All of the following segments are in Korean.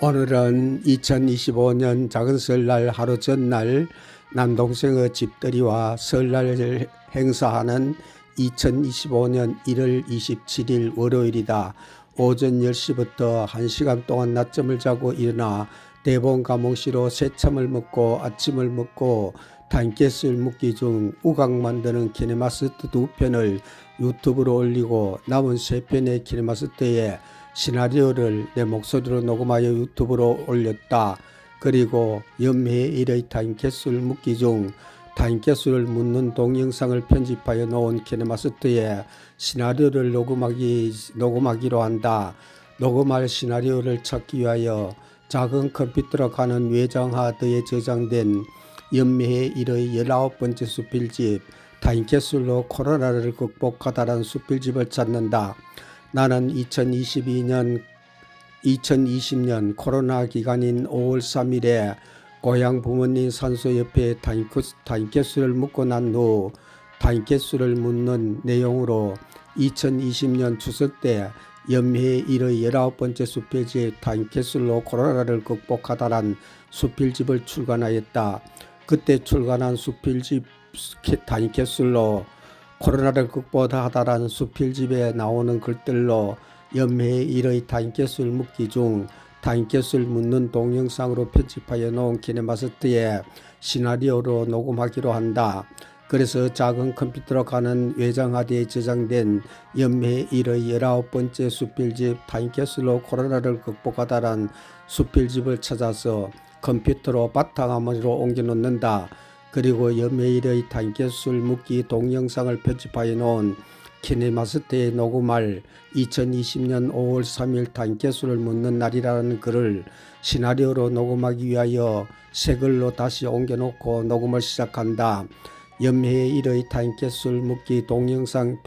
오늘은 2025년 작은 설날 하루 전날 남동생의 집들이와 설날을 행사하는 2025년 1월 27일 월요일이다. 오전 10시부터 1시간 동안 낮잠을 자고 일어나 대본 과목시로 새참을 먹고 아침을 먹고 단켓을 묵기 중 우각 만드는 키네마스트 두 편을 유튜브로 올리고 남은 세 편의 키네마스트에 시나리오를 내 목소리로 녹음하여 유튜브로 올렸다. 그리고 연매의 일의 타임캡슐 묻기 중 타임캡슐을 묻는 동영상을 편집하여 놓은 키네마스터에 시나리오를 녹음하기, 녹음하기로 한다. 녹음할 시나리오를 찾기 위하여 작은 컴퓨터로 가는 외장하드에 저장된 연매의 일의 열아홉 번째 수필집 타임캡슐로 코로나를 극복하다란 수필집을 찾는다. 나는 2022년 2020년 코로나 기간인 5월 3일에 고향 부모님 산소 옆에 타임캡슐을 묻고 난후 타임캡슐을 묻는 내용으로 2020년 추석 때 연매의 일의 19번째 수필집 타임캡슐로 코로나를 극복하다란 수필집을 출간하였다. 그때 출간한 수필집 타임캡슐로 코로나를 극복하다라는 수필집에 나오는 글들로 연매의 일의 타임캡슐 묻기 중 타임캡슐 묻는 동영상으로 편집하여 놓은 키네마스트에 시나리오로 녹음하기로 한다. 그래서 작은 컴퓨터로 가는 외장하드에 저장된 연매의 일의 열아홉 번째 수필집 타임캡슐로 코로나를 극복하다란 수필집을 찾아서 컴퓨터로 바탕화면으로 옮겨 놓는다. 그리고 연매일의 타임캡슐 묻기 동영상을 편집하여 놓은 키네마스터에 녹음할 2020년 5월 3일 타임캡슐을 묻는 날이라는 글을 시나리오로 녹음하기 위하여 새 글로 다시 옮겨놓고 녹음을 시작한다. 연매의 일의 타임캡슐 묻기 동영상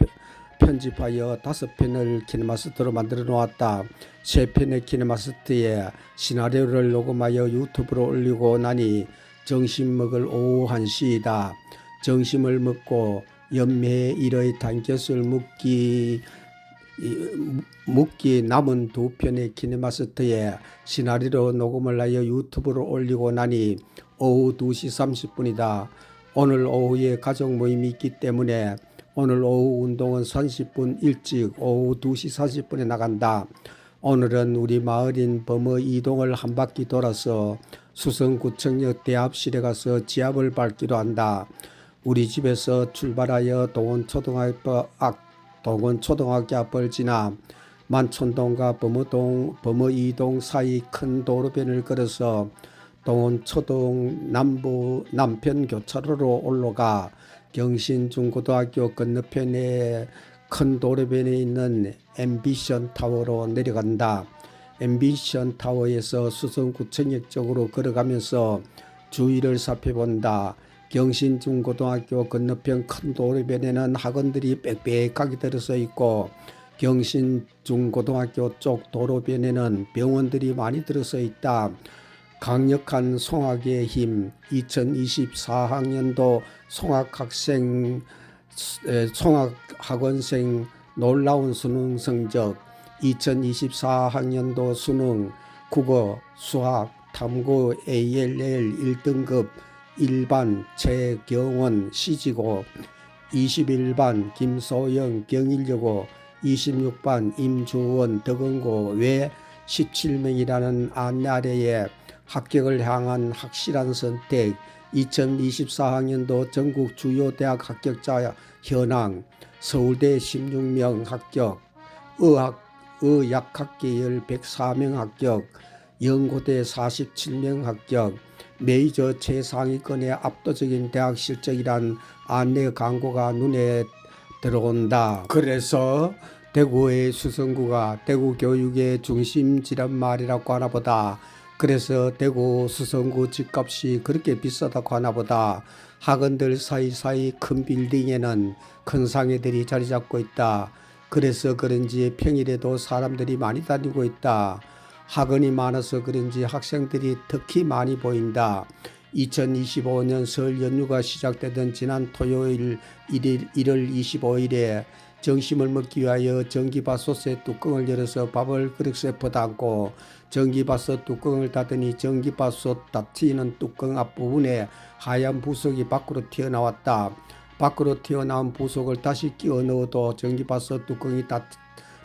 편집하여 다섯 편을 키네마스터로 만들어 놓았다. 세 편의 키네마스터에 시나리오를 녹음하여 유튜브로 올리고 나니 점심 먹을 오후 1시이다. 점심을 먹고 연매의 일의 단켓을 묵기 묵기 남은 두 편의 키네마스터에 시나리오 녹음을 하여 유튜브로 올리고 나니 오후 2시 30분이다. 오늘 오후에 가족 모임이 있기 때문에 오늘 오후 운동은 30분 일찍 오후 2시 40분에 나간다. 오늘은 우리 마을인 범어 이동을 한 바퀴 돌아서 수성구청역 대합실에 가서 지압을 밟기로 한다. 우리 집에서 출발하여 동원초등학교 앞 동원초등학교 앞을 지나 만촌동과 범어동 범어이동 사이 큰 도로변을 걸어서 동원초등 남부 남편 교차로로 올라가 경신중고등학교 건너편에 큰 도로변에 있는 엠비션 타워로 내려간다. 엠비션 타워에서 수성구청역 쪽으로 걸어가면서 주위를 살펴본다. 경신중고등학교 건너편 큰 도로변에는 학원들이 빽빽하게 들어서 있고 경신중고등학교 쪽 도로변에는 병원들이 많이 들어서 있다. 강력한 송악의 힘 2024학년도 송악학생 송악학원생 놀라운 수능 성적 2024학년도 수능 국어 수학 탐구 ALL 1등급 일반 최경원 시지고 21반 김소영 경일여고 26반 임주원 덕원고 외 17명이라는 안내 아래에 합격을 향한 확실한 선택 2024학년도 전국 주요 대학 합격자 현황 서울대 16명 합격 의학 의약학계열 104명 합격 연고대 47명 합격 메이저 최상위권의 압도적인 대학 실적이란 안내 광고가 눈에 들어온다. 그래서 대구의 수성구가 대구 교육의 중심지란 말이라고 하나 보다 그래서 대구 수성구 집값이 그렇게 비싸다고 하나보다 학원들 사이사이 큰 빌딩에는 큰 상해들이 자리 잡고 있다. 그래서 그런지 평일에도 사람들이 많이 다니고 있다. 학원이 많아서 그런지 학생들이 특히 많이 보인다. 2025년 설 연휴가 시작되던 지난 토요일 1일, 1월 25일에 점심을 먹기 위하여 전기밥솥의 뚜껑을 열어서 밥을 그릇에 퍼담고 전기밥솥 뚜껑을 닫으니 전기밥솥 닫히는 뚜껑 앞부분에 하얀 부속이 밖으로 튀어나왔다. 밖으로 튀어나온 부속을 다시 끼워 넣어도 전기밥솥 뚜껑이 닫,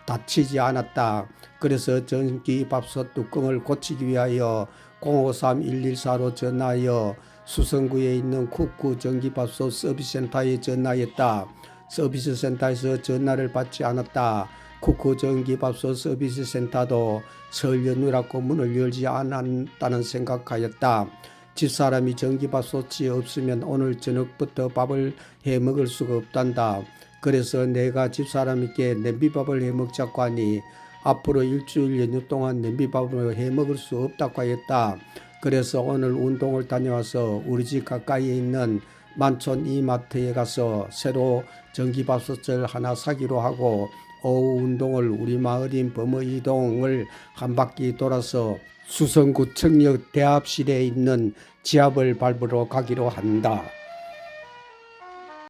닫히지 않았다. 그래서 전기밥솥 뚜껑을 고치기 위하여 053-114로 전화하여 수성구에 있는 쿠쿠 전기밥솥 서비스센터에 전화했다. 서비스 센터에서 전화를 받지 않았다. 쿠쿠 전기밥솥 서비스 센터도 설 연휴라고 문을 열지 않았다는 생각하였다. 집사람이 전기밥솥이 없으면 오늘 저녁부터 밥을 해 먹을 수가 없단다. 그래서 내가 집사람에게 냄비밥을 해 먹자고 하니 앞으로 일주일 연휴 동안 냄비밥을 해 먹을 수 없다고 하였다. 그래서 오늘 운동을 다녀와서 우리 집 가까이에 있는 만촌 이마트에 가서 새로 전기밥솥을 하나 사기로 하고 오후 운동을 우리 마을인 범어이동을 한 바퀴 돌아서 수성구 청력 대합실에 있는 지압을 밟으러 가기로 한다.